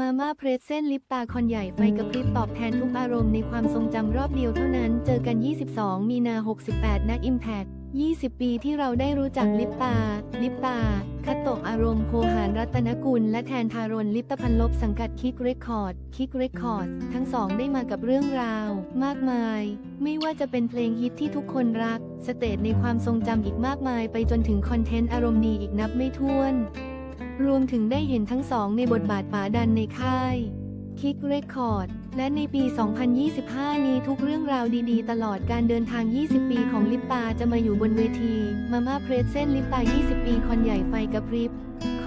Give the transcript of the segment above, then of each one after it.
มาม่าเพรสเส้นลิปตาคอนใหญ่ไฟกระพริบตอบแทนทุกอารมณ์ในความทรงจำรอบเดียวเท่านั้น เจอกัน 22 มีนา 68ณ Impact 20 ปีที่เราได้รู้จักลิปตา ลิปตา คัตโตอารมณ์โพหารรัตนกุล และแทนทารนลิปตพันลบสังกัดคิกเรคคอร์ด คิกเรคคอร์ด ทั้งสองได้มากับเรื่องราว มากมาย ไม่ว่าจะเป็นเพลงฮิตที่ทุกคนรัก สเตจในความทรงจำอีกมากมาย ไปจนถึงคอนเทนต์อารมณ์ดีอีกนับไม่ถ้วน รวมถึงได้เห็นทั้งสองในบทบาทป๋าดันในค่ายคิกเรคคอร์ด และในปี 2025 นี้ทุกเรื่องราวดีๆ ตลอดการเดินทาง 20 ปีของลิปตาจะมาอยู่บนเวที มาม่าเพรสเซนลิปตา 20 ปีคอนใหญ่ไฟกระพริบ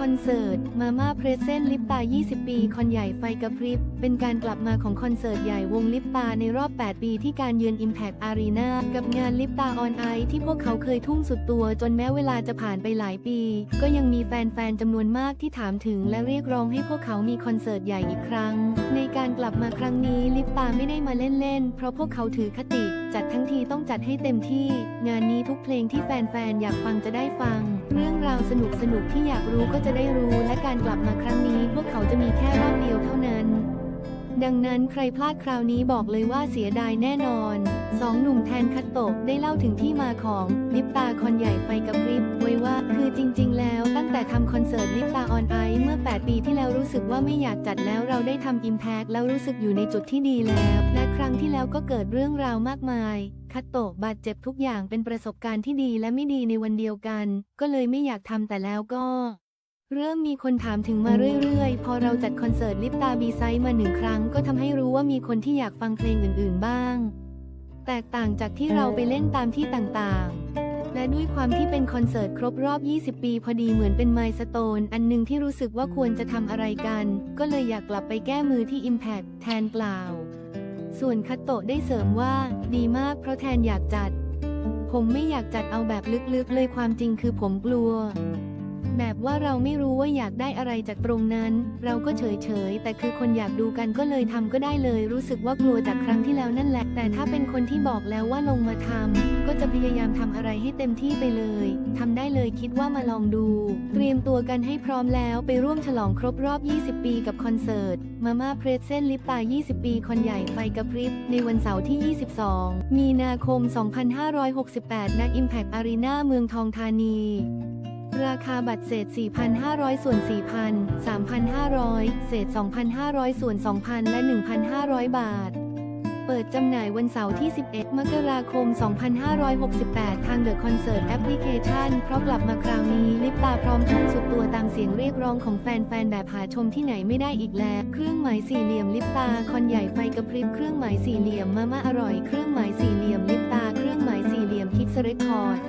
คอนเสิร์ต มาม่าเพรสเส้นลิปตา 20 ปี คอนใหญ่ไฟกระพริบ เป็นการกลับมาของคอนเสิร์ตใหญ่วงลิปตาในรอบ 8 ปีที่การเยือน Impact Arena กับงานลิปตาออนไอที่พวกเขาเคยทุ่มสุดตัว จนแม้เวลาจะผ่านไปหลายปี ก็ยังมีแฟนๆจำนวนมากที่ถามถึงและเรียกร้องให้พวกเขามีคอนเสิร์ตใหญ่อีกครั้ง ในการกลับมาครั้งนี้ลิปตาไม่ได้มาเล่นๆเพราะพวกเขาถือคติ จัดทั้งทีต้องจัดให้เต็มที่ งานนี้ทุกเพลงที่แฟนๆอยากฟังจะได้ฟัง เรื่องราวสนุกๆที่อยากรู้ก็จะได้รู้และการกลับมาครั้งนี้พวกเขาจะมีแค่รอบเดียวเท่านั้น ดังนั้นใครพลาดคราวนี้บอกเลยว่าเสียดายแน่นอนสองหนุ่มแทนคัตโตะได้เล่าถึงที่มาของลิปตาคอนใหญ่ไฟกระพริบไว้ว่าคือจริง ๆ แล้วตั้งแต่ทำคอนเสิร์ตลิปตาออนไอเมื่อ 8 ปีที่แล้วรู้สึกว่าไม่อยากจัดแล้วเราได้ทำอิมแพกแล้วรู้สึกอยู่ในจุดที่ดีแล้วและครั้งที่แล้วก็เกิดเรื่องราวมากมายคัตโตะบาดเจ็บทุกอย่างเป็นประสบการณ์ที่ดีและไม่ดีในวันเดียวกัน ก็เลยไม่อยากทำแต่แล้วก็ เริ่มมีคนถามถึงมาเรื่อยๆ พอเราจัดคอนเสิร์ตลิปตาบีไซด์มาหนึ่งครั้งก็ทำให้รู้ว่ามีคนที่อยากฟังเพลงอื่นๆบ้าง แตกต่างจากที่เราไปเล่นตามที่ต่างๆ และด้วยความที่เป็นคอนเสิร์ตครบรอบ 20 ปีพอดีเหมือนเป็นไมล์สโตนอันหนึ่งที่รู้สึกว่าควรจะทำอะไรกัน ก็เลยอยากกลับไปแก้มือที่ Impact แทนเปล่า ส่วนคัตโตะได้เสริมว่า ดีมากเพราะแทนอยากจัด ผมไม่อยากจัดเอาแบบลึกๆ เลยความจริงคือผมกลัว แบบว่าเราไม่รู้ว่าอยากได้อะไรจากตรงนั้น เราก็เฉยๆแต่คือคนอยากดูกันก็เลยทำก็ได้เลย รู้สึกว่ากลัวจากครั้งที่แล้วนั่นแหละ แต่ถ้าเป็นคนที่บอกแล้วว่าลงมาทำก็จะพยายามทำอะไรให้เต็มที่ไปเลยทำได้เลยคิดว่ามาลองดู เตรียมตัวกันให้พร้อมแล้วไปร่วมฉลองครบรอบ 20 ปีกับคอนเสิร์ตมาม่าเพรสเส้นลิปตา 20 ปีคอนใหญ่ไฟกระพริบ ในวันเสาร์ที่ 22 มีนาคม 2568ณ Impact Arena เมืองทองธานี ราคาบัตรเศษ 4,500 ส่วน 4,000 3,500 เศษ 2,500 ส่วน 2,000 และ 1,500 บาท เปิดจำหน่ายวันเสาร์ที่ 11 มกราคม 2568 ทาง The Concert Application เพราะกลับมาคราวนี้ลิปตาพร้อมทุ่มสุดตัวตามเสียงเรียกร้องของแฟนๆ แบบหาชมที่ไหนไม่ได้อีกแล้ว เครื่องหมายสี่เหลี่ยมลิปตาคอนใหญ่ไฟกระพริบเครื่องหมายสี่เหลี่ยมมาม่าอร่อยเครื่องหมายสี่เหลี่ยมลิปตาเครื่องหมายสี่เหลี่ยมคิกสเรคคอร์ด